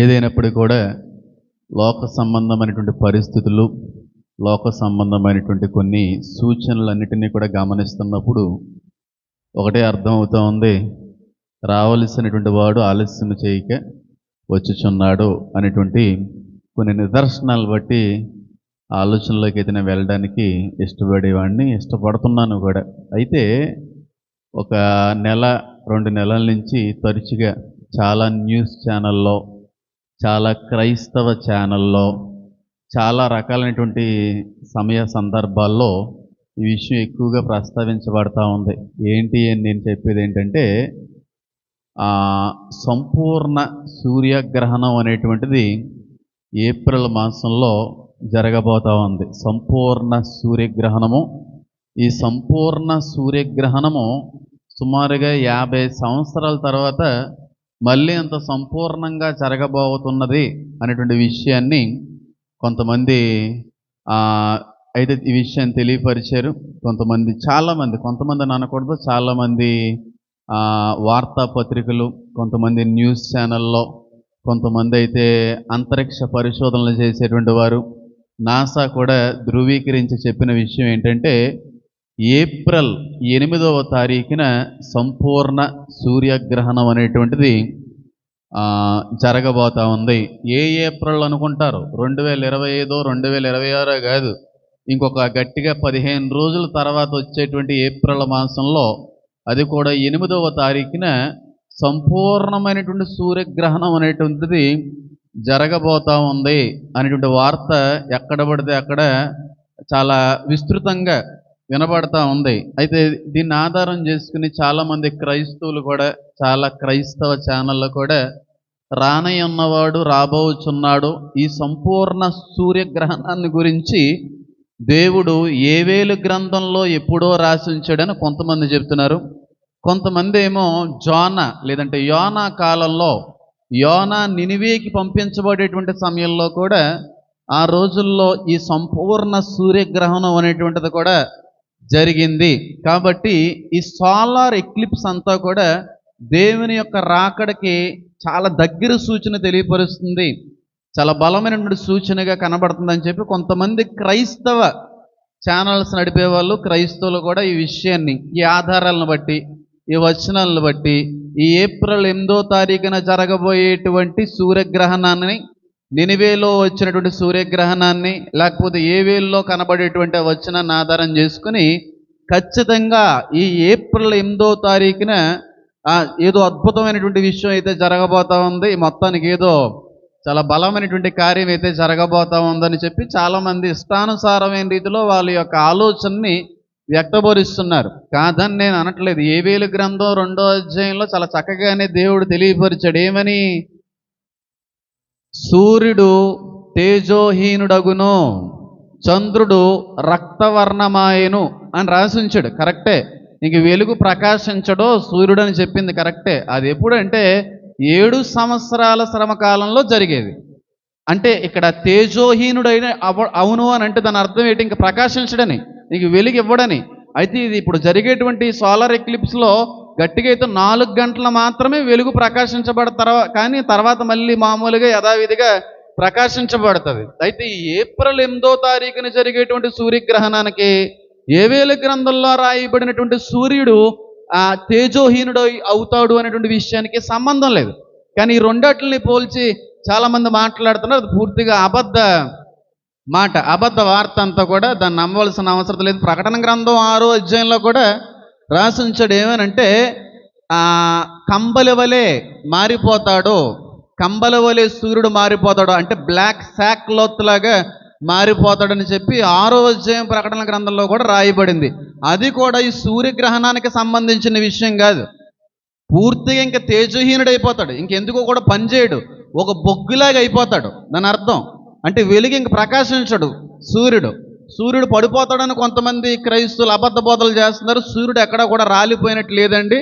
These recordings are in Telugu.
ఏదైనప్పుడు కూడా లోక సంబంధమైనటువంటి పరిస్థితులు లోక సంబంధమైనటువంటి కొన్ని సూచనలన్నిటినీ కూడా గమనిస్తున్నప్పుడు ఒకటే అర్థం అవుతా ఉంది. రావలసినటువంటి వాడు ఆలస్యం చేయక వచ్చుచున్నాడు అనేటువంటి కొన్ని నిదర్శనాలు బట్టి ఆలోచనలోకి అయితే నేను వెళ్ళడానికి ఇష్టపడేవాడిని ఇష్టపడుతున్నాను కూడా. అయితే ఒక నెల రెండు నెలల నుంచి తరచుగా చాలా న్యూస్ ఛానల్లో చాలా క్రైస్తవ ఛానల్లో చాలా రకాలైనటువంటి సమయ సందర్భాల్లో ఈ విషయం ఎక్కువగా ప్రస్తావించబడతా ఉంది. ఏంటి అని నేను చెప్పేది ఏంటంటే సంపూర్ణ సూర్యగ్రహణం అనేటువంటిది ఏప్రిల్ మాసంలో జరగబోతా ఉంది. సంపూర్ణ సూర్యగ్రహణము. ఈ సంపూర్ణ సూర్యగ్రహణము సుమారుగా యాభై సంవత్సరాల తర్వాత మళ్ళీ అంత సంపూర్ణంగా జరగబోతున్నది అనేటువంటి విషయాన్ని కొంతమంది అయితే ఈ విషయాన్ని తెలియపరిచారు. కొంతమంది చాలామంది కొంతమంది అనకూడదు. చాలామంది వార్తాపత్రికలు కొంతమంది న్యూస్ ఛానల్లో కొంతమంది అయితే అంతరిక్ష పరిశోధనలు చేసేటువంటి వారు. నాసా కూడా ధృవీకరించి చెప్పిన విషయం ఏంటంటే ఏప్రిల్ ఎనిమిదవ తారీఖున సంపూర్ణ సూర్యగ్రహణం అనేటువంటిది జరగబోతా ఉంది. ఏ ఏప్రిల్ అనుకుంటారు? రెండు వేల ఇరవై ఐదో రెండు వేల ఇరవై ఆరో కాదు. ఇంకొక గట్టిగా పదిహేను రోజుల తర్వాత వచ్చేటువంటి ఏప్రిల్ మాసంలో అది కూడా ఎనిమిదవ తారీఖున సంపూర్ణమైనటువంటి సూర్యగ్రహణం అనేటువంటిది జరగబోతా ఉంది అనేటువంటి వార్త ఎక్కడ పడితే అక్కడ చాలా విస్తృతంగా వినబడతా ఉంది. అయితే దీన్ని ఆధారం చేసుకుని చాలామంది క్రైస్తవులు కూడా చాలా క్రైస్తవ ఛానళ్ళు కూడా రానయ్యున్నవాడు రాబోచున్నాడు. ఈ సంపూర్ణ సూర్యగ్రహణాన్ని గురించి దేవుడు ఏవేలు గ్రంథంలో ఎప్పుడో రాసించాడని కొంతమంది చెప్తున్నారు. కొంతమంది ఏమో జోన లేదంటే యోనా కాలంలో యోనా నినివేకి పంపించబడేటువంటి సమయంలో కూడా ఆ రోజుల్లో ఈ సంపూర్ణ సూర్యగ్రహణం అనేటువంటిది కూడా జరిగింది. కాబట్టి ఈ సోలార్ ఎక్లిప్స్ అంతా కూడా దేవుని యొక్క రాకడకి చాలా దగ్గర సూచన తెలియపరుస్తుంది. చాలా బలమైనటువంటి సూచనగా కనబడుతుందని చెప్పి కొంతమంది క్రైస్తవ ఛానల్స్ నడిపే వాళ్ళు క్రైస్తవులు కూడా ఈ విషయాన్ని ఈ ఆధారాలను బట్టి ఈ వచనాలను బట్టి ఈ ఏప్రిల్ ఎనిమిదో తారీఖున జరగబోయేటువంటి సూర్యగ్రహణాన్ని నినివేలో వచ్చినటువంటి సూర్యగ్రహణాన్ని లేకపోతే ఏ వేల్లో కనబడేటువంటి వచనాన్ని ఆధారం చేసుకుని ఖచ్చితంగా ఈ ఏప్రిల్ ఎనిమిదో తారీఖున ఏదో అద్భుతమైనటువంటి విషయం అయితే జరగబోతా ఉంది. మొత్తానికి ఏదో చాలా బలమైనటువంటి కార్యం అయితే జరగబోతా ఉందని చెప్పి చాలామంది ఇష్టానుసారమైన రీతిలో వాళ్ళ యొక్క ఆలోచనని వ్యక్తపరుస్తున్నారు. కాదని నేను అనట్లేదు. ఏ వేలు గ్రంథం రెండో అధ్యాయంలో చాలా చక్కగానే దేవుడు తెలియపరిచాడు. ఏమని? సూర్యుడు తేజోహీనుడగును చంద్రుడు రక్తవర్ణమాయను అని రాసి ఉంచాడు. కరెక్టే. ఇంక వెలుగు ప్రకాశించడో సూర్యుడు అని చెప్పింది కరెక్టే. అది ఎప్పుడంటే ఏడు సంవత్సరాల శ్రమ కాలంలో జరిగేది. అంటే ఇక్కడ తేజోహీనుడైన అవును అని అంటే దాని అర్థం ఏంటి? ఇంకా ప్రకాశించడని నీకు వెలుగు ఇవ్వడని. అయితే ఇది ఇప్పుడు జరిగేటువంటి సోలార్ ఎక్లిప్స్లో గట్టిగా అయితే నాలుగు గంటలు మాత్రమే వెలుగు ప్రకాశించబడ తర్వాత కానీ తర్వాత మళ్ళీ మామూలుగా యథావిధిగా ప్రకాశించబడుతుంది. అయితే ఈ ఏప్రిల్ ఎనిమిదో తారీఖున జరిగేటువంటి సూర్యగ్రహణానికి ఏవేల గ్రంథంలో రాయబడినటువంటి సూర్యుడు ఆ తేజోహీనుడు అవుతాడు అనేటువంటి విషయానికి సంబంధం లేదు. కానీ ఈ రెండట్లని పోల్చి చాలామంది మాట్లాడుతున్నారు. అది పూర్తిగా అబద్ధ మాట అబద్ధ వార్త అంతా కూడా దాన్ని నమ్మవలసిన అవసరం లేదు. ప్రకటన గ్రంథం ఆరో అధ్యాయంలో కూడా రాసి ఉంచాడు ఏమనంటే కంబల వలె మారిపోతాడు. కంబల వలె సూర్యుడు మారిపోతాడు. అంటే బ్లాక్ శాక్ లాగా మారిపోతాడని చెప్పి ఆరో అధ్యాయం ప్రకటన గ్రంథంలో కూడా రాయబడింది. అది కూడా ఈ సూర్యగ్రహణానికి సంబంధించిన విషయం కాదు. పూర్తిగా ఇంకా తేజహీనుడైపోతాడు. ఇంకెందుకో కూడా పనిచేయడు ఒక బొగ్గులాగా అయిపోతాడు. దాని అర్థం? అంటే వెలుగు ఇంక ప్రకాశించడు సూర్యుడు. సూర్యుడు పడిపోతాడని కొంతమంది క్రైస్తులు అబద్ధ బోధలు చేస్తున్నారు. సూర్యుడు ఎక్కడ కూడా రాలిపోయినట్టు లేదండి.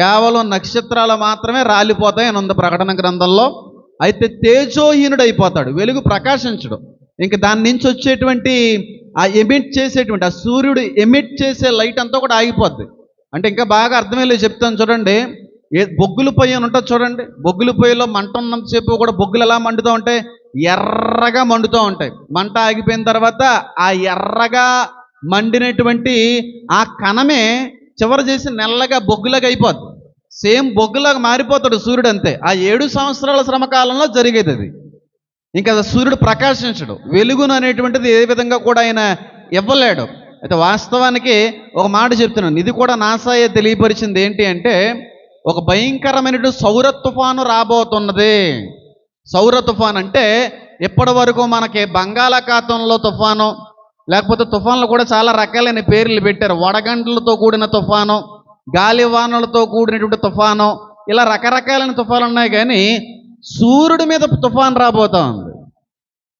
కేవలం నక్షత్రాలు మాత్రమే రాలిపోతాయి ఉంది ప్రకటన గ్రంథంలో. అయితే తేజోహీనుడు అయిపోతాడు వెలుగు ప్రకాశించడు. ఇంక దాని నుంచి వచ్చేటువంటి ఆ ఎమిట్ చేసేటువంటి ఆ సూర్యుడు ఎమిట్ చేసే లైట్ అంతా కూడా ఆగిపోద్ది. అంటే ఇంకా బాగా అర్థమయ్యేలా చెప్తాను చూడండి. ఏ బొగ్గుల పొయ్యి అని ఉంటుంది చూడండి. బొగ్గుల పొయ్యిలో మంట ఉన్నంతసేపు కూడా బొగ్గులు ఎలా మండుతూ ఉంటాయి? ఎర్రగా మండుతూ ఉంటాయి. మంట ఆగిపోయిన తర్వాత ఆ ఎర్రగా మండినటువంటి ఆ కణమే చివరి చేసి నల్లగా బొగ్గులాగా అయిపోద్ది. సేమ్ బొగ్గులాగా మారిపోతాడు సూర్యుడు అంతే. ఆ ఏడు సంవత్సరాల శ్రమకాలంలో జరిగేది అది. ఇంకా సూర్యుడు ప్రకాశించడు. వెలుగును అనేటువంటిది ఏ విధంగా కూడా ఆయన ఇవ్వలేడు. అయితే వాస్తవానికి ఒక మాట చెప్తున్నాను. ఇది కూడా నాసాయే తెలియపరిచింది ఏంటి అంటే ఒక భయంకరమైనటువంటి సౌర తుఫాను రాబోతున్నది. సౌర తుఫాన్ అంటే ఇప్పటి వరకు మనకి బంగాళాఖాతంలో తుఫాను లేకపోతే తుఫాన్లు కూడా చాలా రకాలైన పేర్లు పెట్టారు. వడగంటలతో కూడిన తుఫాను గాలివానలతో కూడినటువంటి తుఫాను ఇలా రకరకాలైన తుఫాన్లు ఉన్నాయి కానీ సూర్యుడి మీద తుఫాన్ రాబోతా ఉంది.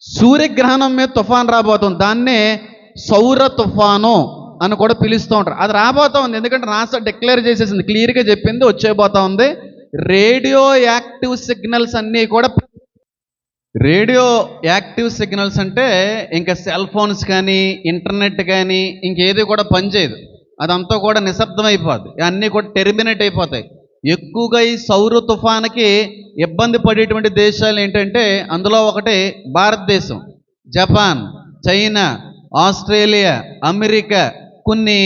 సూర్యగ్రహణం మీద తుఫాన్ రాబోతుంది దాన్నే సౌర తుఫాను అని కూడా పిలుస్తూ ఉంటారు. అది రాబోతా ఉంది. ఎందుకంటే నాసా డిక్లేర్ చేసేసింది. క్లియర్గా చెప్పింది వచ్చేబోతా ఉంది. రేడియో యాక్టివ్ సిగ్నల్స్ అన్నీ కూడా రేడియో యాక్టివ్ సిగ్నల్స్ అంటే ఇంకా సెల్ ఫోన్స్ కానీ ఇంటర్నెట్ కానీ ఇంకేది కూడా పనిచేయదు అదంతా కూడా నిశ్శబ్దం అయిపోద్ది అన్నీ కూడా టెర్మినేట్ అయిపోతాయి. ఎక్కువగా ఈ సౌర తుఫాన్కి ఇబ్బంది పడేటువంటి దేశాలు ఏంటంటే అందులో ఒకటి భారతదేశం. జపాన్ చైనా ఆస్ట్రేలియా అమెరికా కొన్ని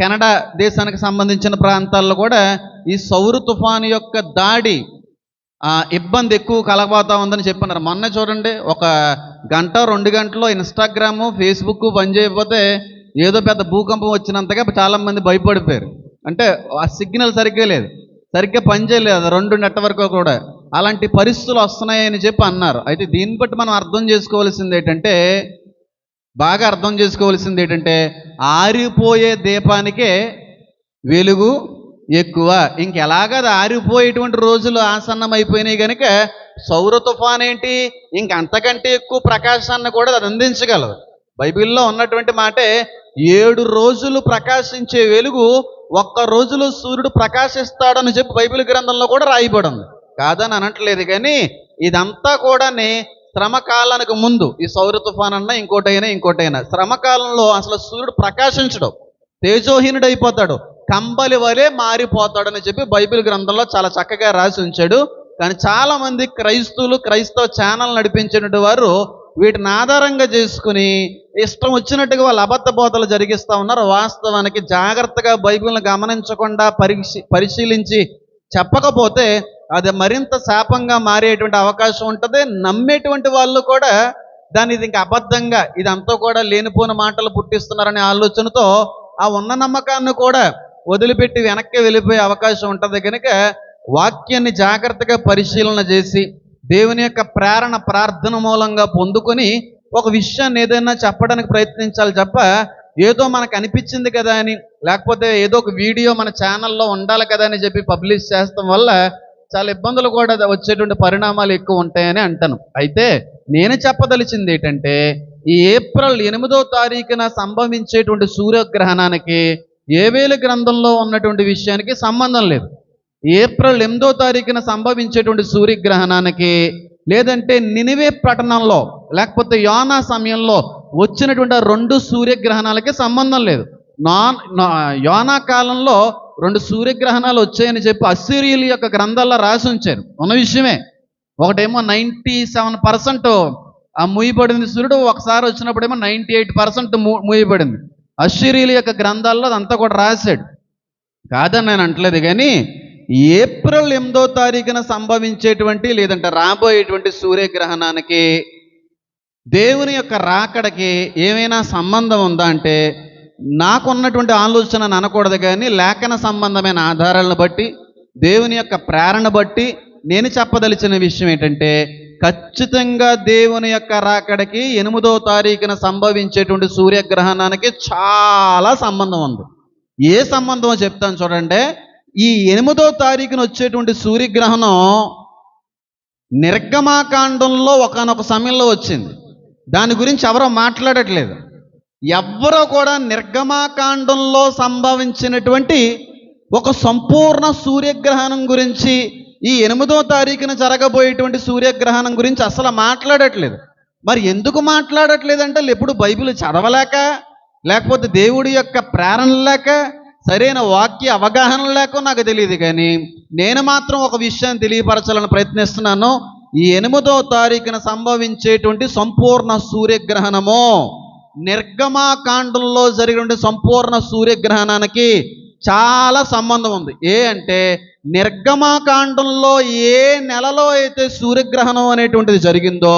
కెనడా దేశానికి సంబంధించిన ప్రాంతాల్లో కూడా ఈ సౌర తుఫాను యొక్క దాడి ఇబ్బంది ఎక్కువ కలగబోతా ఉందని చెప్పన్నారు. మొన్న చూడండి ఒక గంట రెండు గంటలో ఇన్స్టాగ్రాము ఫేస్బుక్ పనిచేయకపోతే ఏదో పెద్ద భూకంపం వచ్చినంతగా చాలామంది భయపడిపోయారు. అంటే ఆ సిగ్నల్ సరిగ్గా లేదు. సరిగ్గా పనిచేయలేదు రెండు నెట్వర్క్ కూడా. అలాంటి పరిస్థితులు వస్తున్నాయని చెప్పి అన్నారు. అయితే దీన్ని బట్టి మనం అర్థం చేసుకోవాల్సింది ఏంటంటే బాగా అర్థం చేసుకోవాల్సింది ఏంటంటే ఆరిపోయే దీపానికే వెలుగు ఎక్కువ. ఇంకెలాగా అది ఆరిపోయేటువంటి రోజులు ఆసన్నమైపోయినాయి కనుక సౌర తుఫాన్ ఏంటి ఇంక అంతకంటే ఎక్కువ ప్రకాశాన్ని కూడా అది అందించగలదు. బైబిల్లో ఉన్నటువంటి మాటే ఏడు రోజులు ప్రకాశించే వెలుగు ఒక్క రోజులో సూర్యుడు ప్రకాశిస్తాడని చెప్పి బైబిల్ గ్రంథంలో కూడా రాయబడి ఉంది కాదని అనట్లేదు కానీ ఇదంతా కూడాని శ్రమకాలానికి ముందు ఈ సౌర తుఫాన్ అన్నా ఇంకోటైనా ఇంకోటైనా శ్రమకాలంలో అసలు సూర్యుడు ప్రకాశించడం. తేజోహీనుడు అయిపోతాడు కంబలి వలె మారిపోతాడని చెప్పి బైబిల్ గ్రంథంలో చాలా చక్కగా రాసి ఉంచాడు. కానీ చాలామంది క్రైస్తువులు క్రైస్తవులు క్రైస్తవ ఛానల్ నడిపించినటువంటి వారు వీటిని ఆధారంగా చేసుకుని ఇష్టం వచ్చినట్టుగా వాళ్ళు అబద్ధ బోధలు జరిగిస్తూ ఉన్నారు. వాస్తవానికి జాగ్రత్తగా బైబిల్ని గమనించకుండా పరీక్ష పరిశీలించి చెప్పకపోతే అది మరింత శాపంగా మారేటువంటి అవకాశం ఉంటుంది. నమ్మేటువంటి వాళ్ళు కూడా దాన్ని ఇది ఇంకా అబద్ధంగా ఇదంతా కూడా లేనిపోని మాటలు పుట్టిస్తున్నారనే ఆలోచనతో ఆ ఉన్న నమ్మకాన్ని కూడా వదిలిపెట్టి వెనక్కి వెళ్ళిపోయే అవకాశం ఉంటుంది కనుక వాక్యాన్ని జాగ్రత్తగా పరిశీలన చేసి దేవుని యొక్క ప్రేరణ ప్రార్థన మూలంగా పొందుకొని ఒక విషయాన్ని ఏదైనా చెప్పడానికి ప్రయత్నించాలి తప్ప ఏదో మనకు అనిపించింది కదా అని లేకపోతే ఏదో ఒక వీడియో మన ఛానల్లో ఉండాలి కదా అని చెప్పి పబ్లిష్ చేస్తాం వల్ల చాలా ఇబ్బందులు కూడా వచ్చేటువంటి పరిణామాలు ఎక్కువ ఉంటాయని అంటాను. అయితే నేను చెప్పదలిచింది ఏంటంటే ఈ ఏప్రిల్ ఎనిమిదో తారీఖున సంభవించేటువంటి సూర్యగ్రహణానికి ఏవేలు గ్రంథంలో ఉన్నటువంటి విషయానికి సంబంధం లేదు. ఏప్రిల్ ఎనిమిదో తారీఖున సంభవించేటువంటి సూర్యగ్రహణానికి లేదంటే నినివే పట్టణంలో లేకపోతే యోనా సమయంలో వచ్చినటువంటి రెండు సూర్యగ్రహణాలకి సంబంధం లేదు. నాన్ నా- యోనా కాలంలో రెండు సూర్యగ్రహణాలు వచ్చాయని చెప్పి అస్సిరియల్ యొక్క గ్రంథాల్లో రాసి ఉంచారు. ఉన్న విషయమే. ఒకటేమో నైంటీ సెవెన్ పర్సెంట్ ఆ మూయబడింది సూర్యుడు ఒకసారి వచ్చినప్పుడేమో నైంటీ ఎయిట్ పర్సెంట్ మూయబడింది. అశ్వరీల యొక్క గ్రంథాల్లో అదంతా కూడా రాశాడు. కాదని నేను అంటలేదు కానీ ఏప్రిల్ ఎనిమిదో తారీఖున సంభవించేటువంటి లేదంటే రాబోయేటువంటి సూర్యగ్రహణానికి దేవుని యొక్క రాకడకి ఏమైనా సంబంధం ఉందా అంటే నాకున్నటువంటి ఆలోచన అనకూడదు కానీ లేఖన సంబంధమైన ఆధారాలను బట్టి దేవుని యొక్క ప్రేరణ బట్టి నేను చెప్పదలిచిన విషయం ఏంటంటే ఖచ్చితంగా దేవుని యొక్క రాకడకి ఎనిమిదో తారీఖున సంభవించేటువంటి సూర్యగ్రహణానికి చాలా సంబంధం ఉంది. ఏ సంబంధమో చెప్తాను చూడండి. ఈ ఎనిమిదో తారీఖున వచ్చేటువంటి సూర్యగ్రహణం నిర్గమాకాండంలో ఒకనొక సమయంలో వచ్చింది. దాని గురించి ఎవరో మాట్లాడట్లేదు. ఎవ్వరూ కూడా నిర్గమాకాండంలో సంభవించినటువంటి ఒక సంపూర్ణ సూర్యగ్రహణం గురించి ఈ ఎనిమిదో తారీఖున జరగబోయేటువంటి సూర్యగ్రహణం గురించి అసలు మాట్లాడట్లేదు. మరి ఎందుకు మాట్లాడట్లేదంటే ఎప్పుడు బైబిల్ చదవలేక లేకపోతే దేవుడి యొక్క ప్రేరణ లేక సరైన వాక్య అవగాహన లేక నాకు తెలియదు కానీ నేను మాత్రం ఒక విషయాన్ని తెలియపరచాలని ప్రయత్నిస్తున్నాను. ఈ ఎనిమిదో తారీఖున సంభవించేటువంటి సంపూర్ణ సూర్యగ్రహణము నిర్గమాకాండంలో జరిగిన సంపూర్ణ సూర్యగ్రహణానికి చాలా సంబంధం ఉంది. ఏ అంటే నిర్గమాకాండంలో ఏ నెలలో అయితే సూర్యగ్రహణం అనేటువంటిది జరిగిందో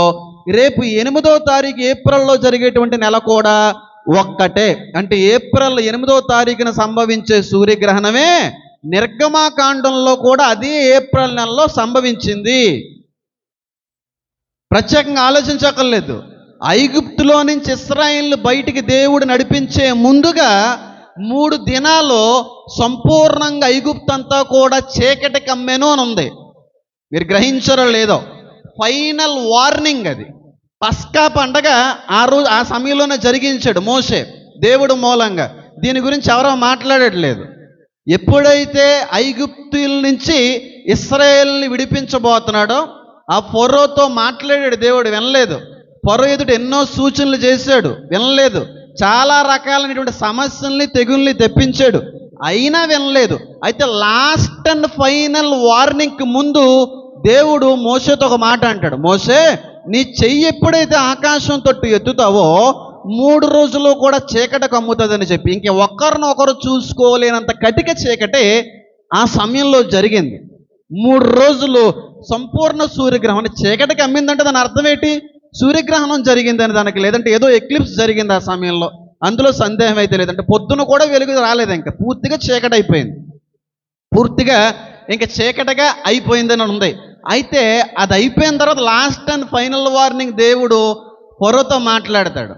రేపు ఎనిమిదో తారీఖు ఏప్రిల్లో జరిగేటువంటి నెల కూడా ఒక్కటే. అంటే ఏప్రిల్ ఎనిమిదో తారీఖున సంభవించే సూర్యగ్రహణమే నిర్గమాకాండంలో కూడా అదే ఏప్రిల్ నెలలో సంభవించింది. ప్రత్యేకంగా ఆలోచించక్కర్లేదు. ఐగుప్తులో నుంచి ఇస్రాయిల్ బయటికి దేవుడు నడిపించే ముందుగా మూడు దినాల్లో సంపూర్ణంగా ఐగుప్తంతా కూడా చీకటి కమ్మెను అని ఉంది. మీరు గ్రహించారో లేదో. ఫైనల్ వార్నింగ్ అది. పస్కా పండగ ఆ రోజు ఆ సమయంలోనే జరిగించాడు మోసే దేవుడు మూలంగా. దీని గురించి ఎవరో మాట్లాడట్లేదు. ఎప్పుడైతే ఐగుప్తుల నుంచి ఇస్రాయేల్ని విడిపించబోతున్నాడో ఆ పొర్రోతో మాట్లాడాడు దేవుడు వినలేదు. పొర్రో ఎదుట ఎన్నో సూచనలు చేశాడు వినలేదు. చాలా రకాలైనటువంటి సమస్యల్ని తెగుల్ని తెప్పించాడు. అయినా వినలేదు. అయితే లాస్ట్ అండ్ ఫైనల్ వార్నింగ్కి ముందు దేవుడు మోసేతో ఒక మాట అంటాడు. మోసే నీ చెయ్యి ఎప్పుడైతే ఆకాశం తొట్టు ఎత్తుతావో మూడు రోజులు కూడా చీకట కమ్ముతుందని చెప్పి ఇంక ఒక్కరిని ఒకరు చూసుకోలేనంత కటిక చీకటే ఆ సమయంలో జరిగింది. మూడు రోజులు సంపూర్ణ సూర్యగ్రహణం అంటే చీకటికి అమ్మిందంటే దాని అర్థం ఏంటి? సూర్యగ్రహణం జరిగిందని దానికి లేదంటే ఏదో ఎక్లిప్స్ జరిగింది ఆ సమయంలో. అందులో సందేహం అయితే లేదంటే పొద్దున కూడా వెలుగు రాలేదు ఇంకా. పూర్తిగా చీకటైపోయింది. అయిపోయింది పూర్తిగా ఇంకా చీకటగా అయిపోయిందని ఉంది. అయితే అది అయిపోయిన తర్వాత లాస్ట్ అండ్ ఫైనల్ వార్నింగ్ దేవుడు పొరతో మాట్లాడతాడు.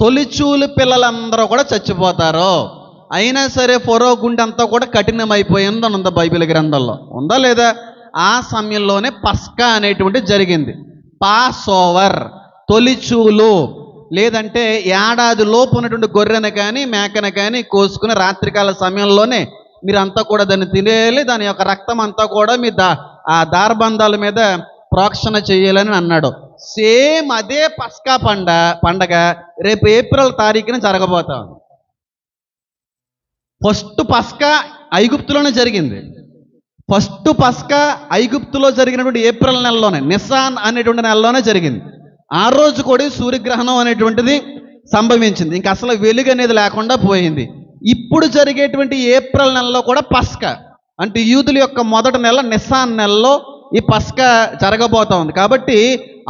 తొలిచూలు పిల్లలందరూ కూడా చచ్చిపోతారు. అయినా సరే ఫొరో గుండె అంతా కూడా కఠినమైపోయింది అని ఉంది బైబిల్ గ్రంథంలో. ఉందా లేదా? ఆ సమయంలోనే పస్కా అనేటువంటి జరిగింది. పాస్ ఓవర్ తొలిచూలు లేదంటే ఏడాది లోపు ఉన్నటువంటి గొర్రెను కానీ మేకను కానీ కోసుకుని రాత్రికాల సమయంలోనే మీరంతా కూడా దాన్ని తినేయాలి. దాని యొక్క రక్తం అంతా కూడా మీ దా ఆ దారబంధాల మీద ప్రోక్షణ చేయాలని అన్నాడు. సేమ్ అదే పస్కా పండ పండగ రేపు ఏప్రిల్ తారీఖున జరగబోతా ఫస్ట్ పస్కా ఐగుప్తులోనే జరిగింది. ఫస్ట్ పస్కా ఐగుప్తులో జరిగినటువంటి ఏప్రిల్ నెలలోనే నిస్సాన్ అనేటువంటి నెలలోనే జరిగింది. ఆ రోజు కూడా సూర్యగ్రహణం అనేటువంటిది సంభవించింది. ఇంకా అసలు వెలుగు అనేది లేకుండా పోయింది. ఇప్పుడు జరిగేటువంటి ఏప్రిల్ నెలలో కూడా పస్కా అంటే యూదుల యొక్క మొదటి నెల నిస్సాన్ నెలలో ఈ పస్కా జరగబోతా ఉంది. కాబట్టి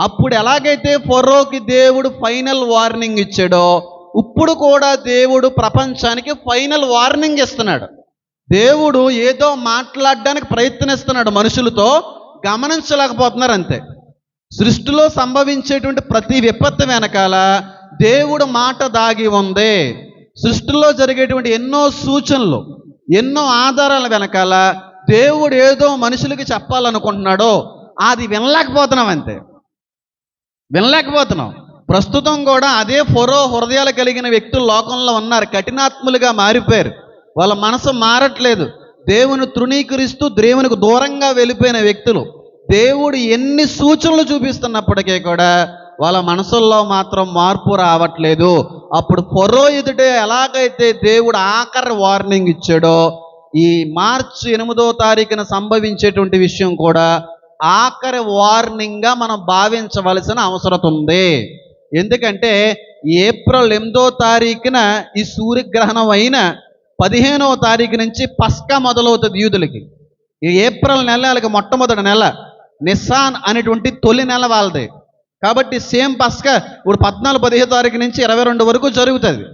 అప్పుడు ఎలాగైతే ఫొర్రోకి దేవుడు ఫైనల్ వార్నింగ్ ఇచ్చాడో ఇప్పుడు కూడా దేవుడు ప్రపంచానికి ఫైనల్ వార్నింగ్ ఇస్తున్నాడు. దేవుడు ఏదో మాట్లాడడానికి ప్రయత్నిస్తున్నాడు మనుషులతో గమనించలేకపోతున్నారు అంతే. సృష్టిలో సంభవించేటువంటి ప్రతి విపత్తు వెనకాల దేవుడు మాట దాగి ఉంది. సృష్టిలో జరిగేటువంటి ఎన్నో సూచనలు ఎన్నో ఆధారాల వెనకాల దేవుడు ఏదో మనుషులకి చెప్పాలనుకుంటున్నాడో అది వినలేకపోతున్నాం అంతే. వినలేకపోతున్నాం. ప్రస్తుతం కూడా అదే ఫొరో హృదయాలు కలిగిన వ్యక్తులు లోకంలో ఉన్నారు కఠినాత్ములుగా మారిపోయారు. వాళ్ళ మనసు మారట్లేదు. దేవుని తృణీకరిస్తూ దేవునికి దూరంగా వెళ్ళిపోయిన వ్యక్తులు. దేవుడు ఎన్ని సూచనలు చూపిస్తున్నప్పటికీ కూడా వాళ్ళ మనసుల్లో మాత్రం మార్పు రావట్లేదు. అప్పుడు ఫొరో ఎదుటే ఎలాగైతే దేవుడు ఆఖరి వార్నింగ్ ఇచ్చాడో ఈ మార్చి ఎనిమిదో తారీఖున సంభవించేటువంటి విషయం కూడా ఆఖరి వార్నింగ్గా మనం భావించవలసిన అవసరం ఉంది ఎందుకంటే ఏప్రిల్ ఎనిమిదో తారీఖున ఈ సూర్యగ్రహణం అయిన పదిహేనవ తారీఖు నుంచి పస్కా మొదలవుతుంది యూదులకి. ఈ ఏప్రిల్ నెల వాళ్ళకి మొట్టమొదటి నెల. నిస్సాన్ అనేటువంటి తొలి నెల వాళ్ళది. కాబట్టి సేమ్ పస్కా ఇప్పుడు పద్నాలుగు పదిహేను తారీఖు నుంచి ఇరవై రెండు వరకు జరుగుతుంది.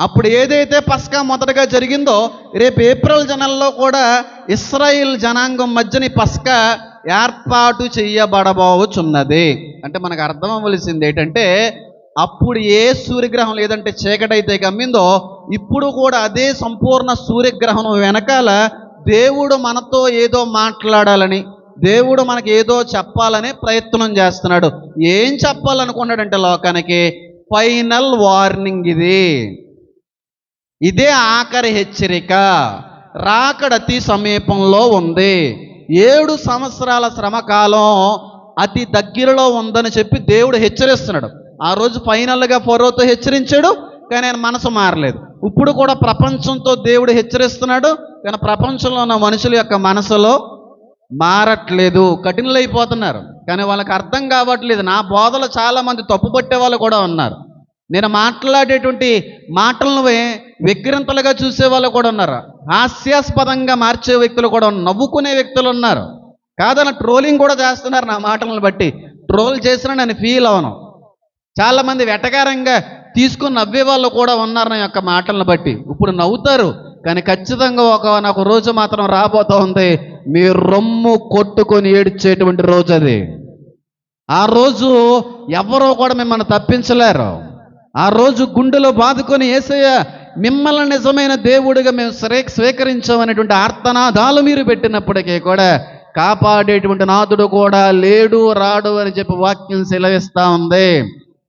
అప్పుడు ఏదైతే పస్కా మొదటగా జరిగిందో రేపు ఏప్రిల్ జనంలో కూడా ఇస్రాయిల్ జనాంగం మధ్యని పస్కా ఏర్పాటు చేయబడబోవచ్చున్నది అంటే మనకు అర్థం ఏంటంటే అప్పుడు ఏ సూర్యగ్రహం లేదంటే చీకటైతే గమ్మిందో ఇప్పుడు కూడా అదే సంపూర్ణ సూర్యగ్రహణం వెనకాల దేవుడు మనతో ఏదో మాట్లాడాలని దేవుడు మనకి ఏదో చెప్పాలని ప్రయత్నం చేస్తున్నాడు. ఏం చెప్పాలనుకున్నాడంటే లోకానికి? ఫైనల్ వార్నింగ్ ఇది. ఇదే ఆఖరి హెచ్చరిక. రాకడ అతి సమీపంలో ఉంది. ఏడు సంవత్సరాల శ్రమకాలం అతి దగ్గరలో ఉందని చెప్పి దేవుడు హెచ్చరిస్తున్నాడు. ఆ రోజు ఫైనల్గా ఫరోతో హెచ్చరించాడు కానీ ఆయన మనసు మారలేదు. ఇప్పుడు కూడా ప్రపంచంతో దేవుడు హెచ్చరిస్తున్నాడు కానీ ప్రపంచంలో ఉన్న మనుషుల యొక్క మనసులో మారట్లేదు కఠినలైపోతున్నారు. కానీ వాళ్ళకి అర్థం కావట్లేదు. నా బోధలు చాలామంది తప్పు తప్పుపట్టే వాళ్ళు కూడా ఉన్నారు. నేను మాట్లాడేటువంటి మాటలను విగ్రంతలుగా చూసే వాళ్ళు కూడా ఉన్నారు. హాస్యాస్పదంగా మార్చే వ్యక్తులు కూడా ఉన్నారు నవ్వుకునే వ్యక్తులు ఉన్నారు. కాదన్న ట్రోలింగ్ కూడా చేస్తున్నారు నా మాటలను బట్టి. ట్రోల్ చేసినా నేను ఫీల్ అవను. చాలామంది వెటకారంగా తీసుకుని నవ్వే వాళ్ళు కూడా ఉన్నారు నా యొక్క మాటలను బట్టి. ఇప్పుడు నవ్వుతారు కానీ ఖచ్చితంగా ఒక ఒక రోజు మాత్రం రాబోతూ ఉంది. మీ రొమ్ము కొట్టుకొని ఏడ్చేటువంటి రోజు అది. ఆ రోజు ఎవరో కూడా మిమ్మల్ని తప్పించలేరు. ఆ రోజు గుండెలో బాదుకొని ఏసయ్య మిమ్మల్ని నిజమైన దేవుడిగా మేము స్వే స్వీకరించామనేటువంటి ఆర్తనాదాలు మీరు పెట్టినప్పటికీ కూడా కాపాడేటువంటి నాథుడు కూడా లేడు రాడు అని చెప్పి వాక్యం సెలవిస్తూ ఉంది.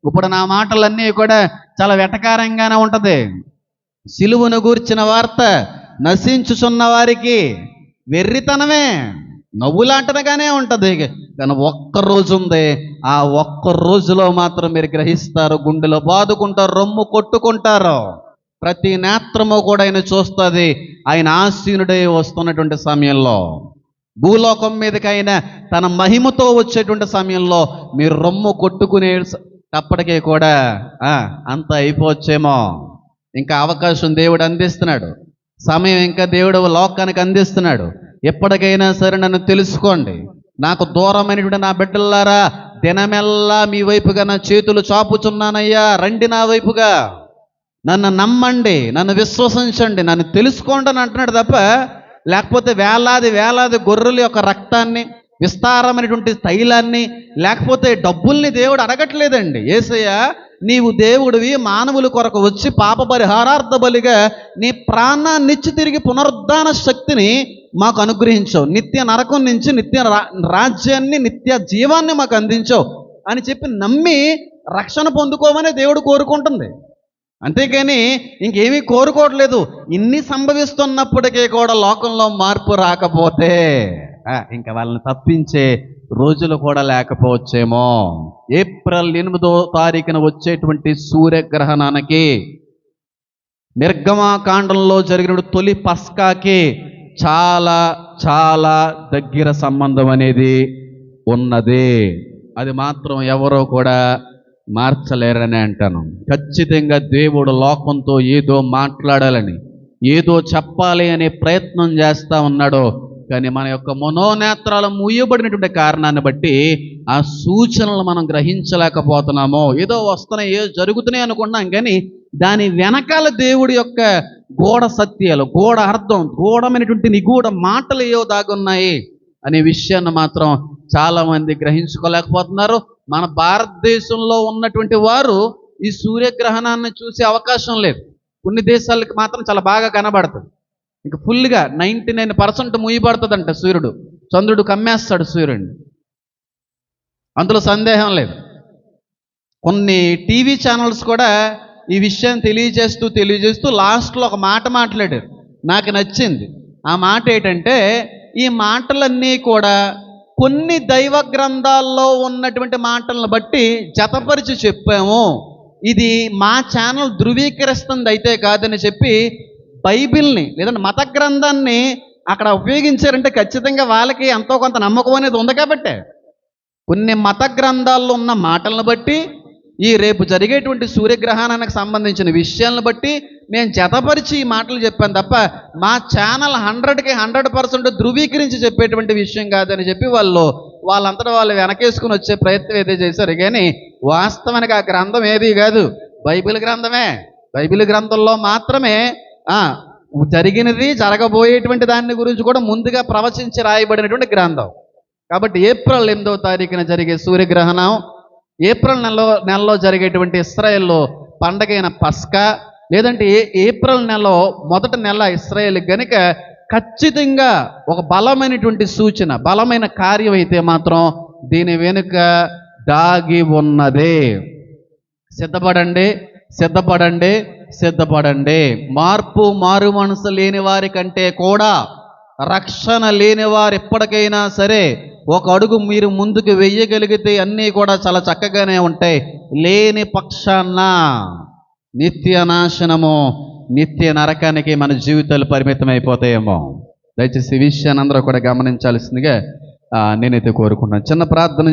ఇప్పుడు నా మాటలన్నీ కూడా చాలా వెటకారంగానే ఉంటుంది. సిలువను గూర్చిన వార్త నశించుచున్న వారికి వెర్రితనమే. నవ్వులాంటనగానే ఉంటుంది. కానీ ఒక్క రోజు ఉంది ఆ ఒక్క రోజులో మాత్రం మీరు గ్రహిస్తారు గుండెలో బాదుకుంటారు రొమ్ము కొట్టుకుంటారు. ప్రతి నేత్రము కూడా ఆయన చూస్తుంది. ఆయన ఆసీనుడై వస్తున్నటువంటి సమయంలో. భూలోకం మీదకి ఆయన తన మహిమతో వచ్చేటువంటి సమయంలో మీరు రొమ్ము కొట్టుకునే అప్పటికే కూడా అంత అయిపోవచ్చేమో. ఇంకా అవకాశం దేవుడు అందిస్తున్నాడు. సమయం ఇంకా దేవుడు లోకానికి అందిస్తున్నాడు. ఎప్పటికైనా సరే నన్ను తెలుసుకోండి. నాకు దూరమైనటువంటి నా బిడ్డలారా దినమెల్లా మీ వైపుగా నా చేతులు చాపుచున్నానయ్యా. రండి నా వైపుగా. నన్ను నమ్మండి నన్ను విశ్వసించండి. నన్ను తెలుసుకోండి అని అంటున్నాడు తప్ప లేకపోతే వేలాది వేలాది గొర్రెల యొక్క రక్తాన్ని విస్తారమైనటువంటి తైలాన్ని లేకపోతే డబ్బుల్ని దేవుడు అడగట్లేదండి. ఏసయ్య నీవు దేవుడివి మానవుల కొరకు వచ్చి పాప పరిహారార్థ బలిగా నీ ప్రాణాన్నిచ్చి తిరిగి పునరుద్ధాన శక్తిని మాకు అనుగ్రహించావు. నిత్య నరకం నుంచి నిత్య రా- రాజ్యాన్ని నిత్య జీవాన్ని మాకు అందించావు అని చెప్పి నమ్మి రక్షణ పొందుకోమని దేవుడు కోరుకుంటుంది. అంతేకాని ఇంకేమీ కోరుకోవట్లేదు. ఇన్ని సంభవిస్తున్నప్పటికీ కూడా లోకంలో మార్పు రాకపోతే ఇంకా వాళ్ళని తప్పించే రోజులు కూడా లేకపోవచ్చేమో. ఏప్రిల్ ఎనిమిదో తారీఖున వచ్చేటువంటి సూర్యగ్రహణానికి నిర్గమాకాండంలో జరిగిన తొలి పస్కాకి చాలా చాలా దగ్గర సంబంధం అనేది ఉన్నది. అది మాత్రం ఎవరో కూడా మార్చలేరని అంటాను. ఖచ్చితంగా దేవుడు లోకంతో ఏదో మాట్లాడాలని ఏదో చెప్పాలి అనే ప్రయత్నం చేస్తూ ఉన్నాడో కానీ మన యొక్క మనోనేత్రాలు మూయబడినటువంటి కారణాన్ని బట్టి ఆ సూచనలు మనం గ్రహించలేకపోతున్నామో. ఏదో వస్తున్నాయి ఏదో జరుగుతున్నాయి అనుకున్నాం కానీ దాని వెనకాల దేవుడి యొక్క గోడ సత్యాలు గోడ అర్థం గోడమైనటువంటి నిగూఢ మాటలు ఏవో దాగున్నాయి అనే విషయాన్ని మాత్రం చాలా మంది గ్రహించుకోలేకపోతున్నారు. మన భారతదేశంలో ఉన్నటువంటి వారు ఈ సూర్యగ్రహణాన్ని చూసే అవకాశం లేదు. కొన్ని దేశాలకు మాత్రం చాలా బాగా కనబడుతుంది ఇంకా ఫుల్గా నైంటీ నైన్ పర్సెంట్ ముయ్యబడుతుందంట సూర్యుడు. చంద్రుడు కమ్మేస్తాడు సూర్యుడిని. అందులో సందేహం లేదు. కొన్ని టీవీ ఛానల్స్ కూడా ఈ విషయం తెలియజేస్తూ తెలియజేస్తూ లాస్ట్లో ఒక మాట మాట్లాడారు. నాకు నచ్చింది. ఆ మాట ఏంటంటే ఈ మాటలన్నీ కూడా కొన్ని దైవ గ్రంథాల్లో ఉన్నటువంటి మాటలను బట్టి జతపరిచి చెప్పాము. ఇది మా ఛానల్ ధృవీకరిస్తుంది అయితే కాదని చెప్పి బైబిల్ని లేదంటే మత గ్రంథాన్ని అక్కడ ఉపయోగించారంటే ఖచ్చితంగా వాళ్ళకి ఎంతో కొంత నమ్మకం అనేది ఉంది కాబట్టే. కొన్ని మత గ్రంథాల్లో ఉన్న మాటలను బట్టి ఈ రేపు జరిగేటువంటి సూర్యగ్రహణానికి సంబంధించిన విషయాలను బట్టి మేము జతపరిచి ఈ మాటలు చెప్పాను తప్ప మా ఛానల్ హండ్రెడ్కి హండ్రెడ్ పర్సెంట్ ధృవీకరించి చెప్పేటువంటి విషయం కాదని చెప్పి వాళ్ళు వాళ్ళంతటా వాళ్ళు వెనకేసుకుని వచ్చే ప్రయత్నం ఏదో చేశారు. కానీ వాస్తవానికి ఆ గ్రంథం ఏది కాదు. బైబిల్ గ్రంథమే. బైబిల్ గ్రంథంలో మాత్రమే జరిగినది జరగబోయేటువంటి దాని గురించి కూడా ముందుగా ప్రవచించి రాయబడినటువంటి గ్రంథం. కాబట్టి ఏప్రిల్ ఎనిమిదవ తారీఖున జరిగే సూర్యగ్రహణం ఏప్రిల్ నెలలో నెలలో జరిగేటువంటి ఇస్రాయెల్లో పండగైన పస్కా లేదంటే ఏప్రిల్ నెలలో మొదటి నెల ఇస్రాయేల్ గనుక ఖచ్చితంగా ఒక బలమైనటువంటి సూచన బలమైన కార్యం అయితే మాత్రం దీని వెనుక దాగి ఉన్నదే. సిద్ధపడండి. సిద్ధపడండి సిద్ధపడండి. మార్పు మారు మనసు లేని వారి కంటే కూడా రక్షణ లేని వారు ఎప్పటికైనా సరే ఒక అడుగు మీరు ముందుకు వెయ్యగలిగితే అన్నీ కూడా చాలా చక్కగానే ఉంటాయి. లేని పక్షాన నిత్య నాశనము నిత్య నరకానికి మన జీవితాలు పరిమితం అయిపోతాయేమో. దయచేసి ఈ విషయాన్ని అందరూ కూడా గమనించాల్సిందిగా నేనైతే కోరుకుంటున్నాను. చిన్న ప్రార్థన చేసి